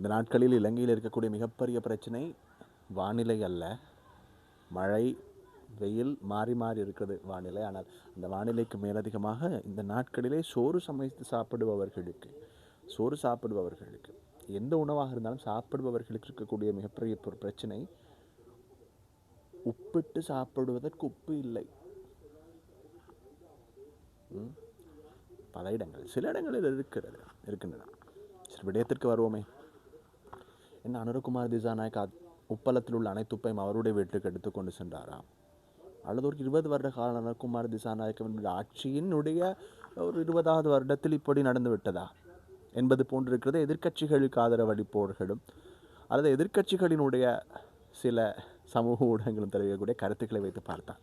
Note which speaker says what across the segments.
Speaker 1: இந்த நாட்களில் இலங்கையில் இருக்கக்கூடிய மிகப்பெரிய பிரச்சனை வானிலை அல்ல. மழை வெயில் மாறி மாறி இருக்கிறது வானிலை. ஆனால் அந்த வானிலைக்கு மேலதிகமாக இந்த நாட்களிலே சோறு சமைத்து சாப்பிடுபவர்களுக்கு சோறு சாப்பிடுபவர்களுக்கு எந்த உணவாக இருந்தாலும் சாப்பிடுபவர்களுக்கு இருக்கக்கூடிய மிகப்பெரிய பிரச்சனை உப்பிட்டு சாப்பிடுவதற்கு உப்பு இல்லை. பல இடங்கள் சில இடங்களில் இருக்கிறது இருக்கின்றன. சரி விடயத்திற்கு வருவோமே. இந்த அனுரகுமார் திசாநாயக் உப்பளத்தில் உள்ள அனைத்து உப்பையும் அவருடைய வீட்டுக்கு எடுத்துக்கொண்டு சென்றாராம். அல்லது ஒரு இருபது வருட கால அனுரகுமார் திசாநாயக்கவினுடைய ஆட்சியினுடைய ஒரு இருபதாவது வருடத்தில் இப்படி நடந்து விட்டதா? என்பது போன்றிருக்கிறது எதிர்க்கட்சிகளுக்கு ஆதரவளிப்பவர்களும் அல்லது எதிர்க்கட்சிகளினுடைய சில சமூக ஊடகங்களும் தெரிவிக்கக்கூடிய கருத்துக்களை வைத்து பார்த்தான்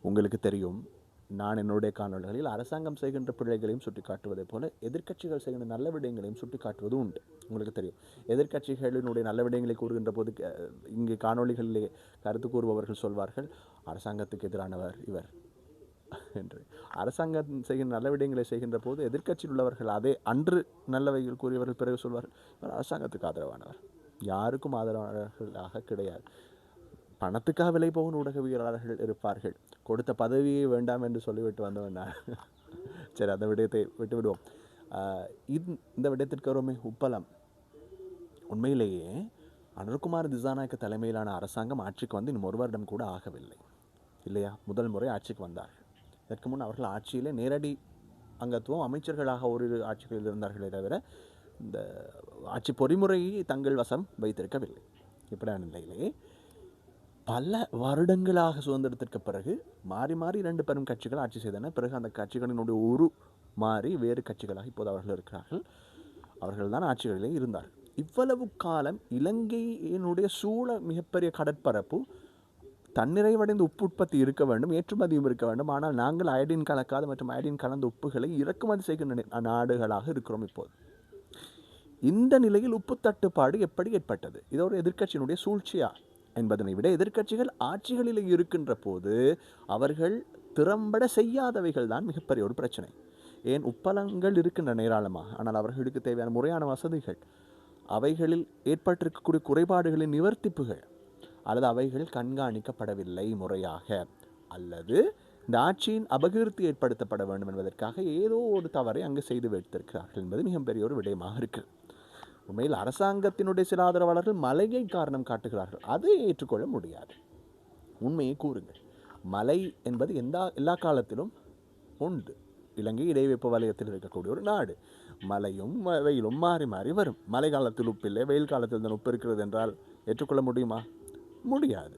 Speaker 1: உங்களுக்கு தெரியும் நான் என்னுடைய காணொளிகளில் அரசாங்கம் செய்கின்ற பிழைகளையும் சுட்டிக்காட்டுவதைப் போல எதிர்க்கட்சிகள் செய்கின்ற நல்ல விடயங்களையும் சுட்டிக்காட்டுவது உண்டு. உங்களுக்கு தெரியும். எதிர்க்கட்சிகளினுடைய நல்ல விடயங்களை கூறுகின்ற போது க- இங்கே காணொளிகளிலே கருத்து கூறுபவர்கள் சொல்வார்கள் அரசாங்கத்துக்கு எதிரானவர் இவர். என்று. அரசாங்கம் செய்கின்ற நல்ல விடயங்களை செய்கின்ற போது எதிர்க்கட்சியில் உள்ளவர்கள் அதே அன்று நல்லவைகள் கூறியவர்கள் பிறகு சொல்வார்கள் இவர் அரசாங்கத்துக்கு ஆதரவானவர். யாருக்கும் ஆதரவானவர்களாக கிடையாது. பணத்துக்காக விலை போகும் ஊடகவியலாளர்கள் இருப்பார்கள். கொடுத்த பதவியே வேண்டாம் என்று சொல்லிவிட்டு வந்தவன் நான். சரி அந்த விடயத்தை விட்டு விடுவோம் இந்த விடயத்திற்கு வருமே உப்பளம். உண்மையிலேயே அனுர்குமார் திசாநாயக்க தலைமையிலான அரசாங்கம் ஆட்சிக்கு வந்து இன்னும் ஒரு வருடம் கூட ஆகவில்லை. இல்லையா? முதல் முறை ஆட்சிக்கு வந்தார்கள் இதற்கு முன் அவர்கள் ஆட்சியிலே நேரடி அங்கத்துவம் அமைச்சர்களாக ஓரிரு ஆட்சிகளில் இருந்தார்களே தவிர இந்த ஆட்சி பொறிமுறையை தங்கள் வசம் வைத்திருக்கவில்லை. இப்படியான நிலையிலே பல வருடங்களாக சுதந்திரத்திற்கு பிறகு மாறி மாறி இரண்டு பெரும் கட்சிகள் ஆட்சி செய்தன. பிறகு அந்த கட்சிகளினுடைய உரு மாறி வேறு கட்சிகளாக இப்போது அவர்கள் இருக்கிறார்கள். அவர்கள் தான் ஆட்சிகளிலே இருந்தார்கள். இவ்வளவு காலம் இலங்கையினுடைய சூழ மிகப்பெரிய கடற்பரப்பு தன்னிறைவடைந்த உப்பு உற்பத்தி இருக்க வேண்டும் ஏற்றுமதியும் இருக்க வேண்டும். ஆனால் நாங்கள் அயடின் கலக்காத மற்றும் அயடின் கலந்த உப்புகளை இறக்குமதி செய்கின்ற நாடுகளாக இருக்கிறோம் இப்போது. இந்த நிலையில் உப்பு தட்டுப்பாடு எப்படி ஏற்பட்டது? இது ஒரு எதிர்க்கட்சியினுடைய சூழ்ச்சியா? என்பதனை விட எதிர்க்கட்சிகள் ஆட்சிகளில் இருக்கின்ற போது அவர்கள் திறம்பட செய்யாதவைகள் தான் மிகப்பெரிய ஒரு பிரச்சனை. ஏன்? உப்பளங்கள் இருக்கின்றன ஏராளமாக. ஆனால் அவர்களுக்கு தேவையான முறையான வசதிகள் அவைகளில் ஏற்பட்டிருக்கக்கூடிய குறைபாடுகளின் நிவர்த்திப்புகள் அல்லது அவைகள் கண்காணிக்கப்படவில்லை முறையாக அல்லது இந்த ஆட்சியின் அபகீர்த்தி ஏற்படுத்தப்பட வேண்டும் என்பதற்காக ஏதோ ஒரு தவறை அங்கு செய்து வைத்திருக்கிறார்கள் என்பது மிகப்பெரிய ஒரு விடயமாக இருக்குது. உண்மையில் அரசாங்கத்தினுடைய சில ஆதரவாளர்கள் மலையை காரணம் காட்டுகிறார்கள். அதை ஏற்றுக்கொள்ள முடியாது. உண்மையை கூறுங்கள். மலை என்பது எந்த எல்லா காலத்திலும் உண்டு. இலங்கை இடைவெப்ப வலயத்தில் இருக்கக்கூடிய ஒரு நாடு. மலையும் வெயிலும் மாறி மாறி வரும். மழை காலத்தில் உப்பில்லை வெயில் காலத்தில் தான் உப்பு இருக்கிறது என்றால் ஏற்றுக்கொள்ள முடியுமா? முடியாது.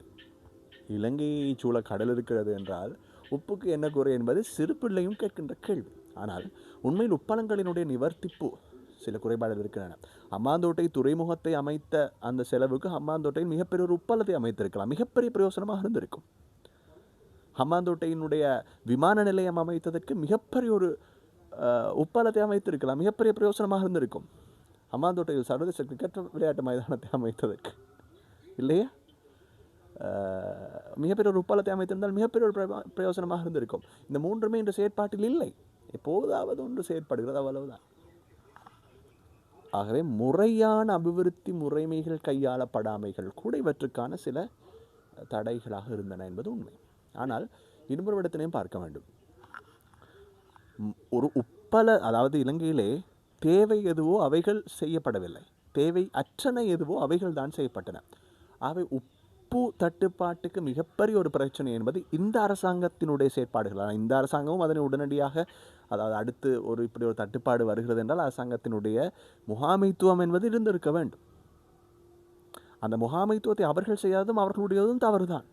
Speaker 1: இலங்கையை சூழ கடல் இருக்கிறது என்றால் உப்புக்கு என்ன குறை என்பது சிறு பிள்ளையும் கேட்கின்ற கேள்வி. ஆனால் உண்மையில் உப்பளங்களினுடைய நிவர்த்திப்பு சில குறைபாடுகள் இருக்கின்றன. அம்மாந்தோட்டை துறைமுகத்தை அமைத்த அந்த செலவுக்கு அம்மாந்தோட்டையில் மிகப்பெரிய ஒரு உப்பளத்தை அமைத்திருக்கலாம். மிகப்பெரிய பிரயோசனமாக இருந்திருக்கும். ஹம்மாந்தோட்டையினுடைய விமான நிலையம் அமைத்ததற்கு மிகப்பெரிய ஒரு உப்பாலத்தை உப்பளத்தை அமைத்திருக்கலாம். மிகப்பெரிய பிரயோசனமாக இருந்திருக்கும். ஹம்மாந்தோட்டையில் சர்வதேச கிரிக்கெட் விளையாட்டு மைதானத்தை அமைத்ததற்கு. இல்லையா? மிகப்பெரிய ஒரு உப்பளத்தை அமைத்திருந்தால் மிகப்பெரிய ஒரு பிரயோசனமாக இருந்திருக்கும். இந்த மூன்றுமே இன்று செயற்பாட்டில் இல்லை. எப்போதாவது ஒன்று செயற்படுகிறது அவ்வளவுதான். ஆகவே முறையான அபிவிருத்தி முறைமைகள் கையாளப்படாமைகள் கூட இவற்றுக்கான சில தடைகளாக இருந்தன என்பது உண்மை. ஆனால் இன்னொரு இடத்தினையும் பார்க்க வேண்டும். ஒரு உப்பள அதாவது இலங்கையிலே தேவை எதுவோ அவைகள் செய்யப்படவில்லை. தேவை அற்றன எதுவோ அவைகள் தான் செய்யப்பட்டன. ஆகவே உப்பு தட்டுப்பாட்டுக்கு மிகப்பெரிய ஒரு பிரச்சனை என்பது இந்த அரசாங்கத்தினுடைய செயற்பாடுகள். ஆனால் இந்த அரசாங்கமும் அதனை உடனடியாக அதாவது அடுத்து ஒரு இப்படி ஒரு தட்டுப்பாடு வருகிறது என்றால் அரசாங்கத்தினுடைய முகாமைத்துவம் என்பது இருந்திருக்க வேண்டும். அந்த முகாமைத்துவத்தை அவர்கள் செய்யாததும் அவர்களுடையதும் தவறுதான்.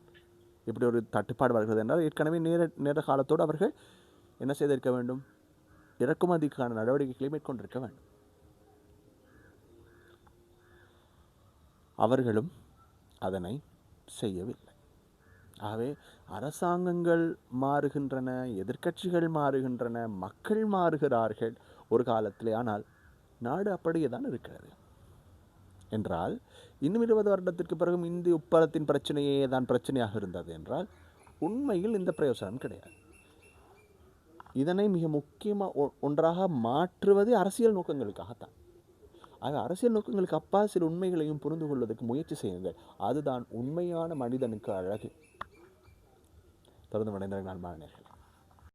Speaker 1: இப்படி ஒரு தட்டுப்பாடு வருகிறது என்றால் ஏற்கனவே நேர நேர காலத்தோடு அவர்கள் என்ன செய்திருக்க வேண்டும்? இறக்குமதிக்கான நடவடிக்கைகளை மேற்கொண்டிருக்க வேண்டும். அவர்களும் அதனை செய்யவில்லை. ஆகவே அரசாங்கங்கள் மாறுகின்றன எதிர்க்கட்சிகள் மாறுகின்றன மக்கள் மாறுகிறார்கள் ஒரு காலத்திலே. ஆனால் நாடு அப்படியே தான் இருக்கிறது. என்றால் இன்னும் இருபது வருடத்திற்கு பிறகும் இந்திய உப்பளத்தின் பிரச்சனையே தான் பிரச்சனையாக இருந்தது என்றால் உண்மையில் இந்த பிரயோசனம் கிடையாது. இதனை மிக முக்கியமாக ஒன்றாக மாற்றுவது அரசியல் நோக்கங்களுக்காகத்தான். ஆக அரசியல் நோக்கங்களுக்கு அப்பா சில உண்மைகளையும் புரிந்து கொள்வதற்கு முயற்சி செய்யுங்கள். அதுதான் உண்மையான மனிதனுக்கு அழகு. தொடர்ந்து மனிதர்கள் நண்பானர்கள்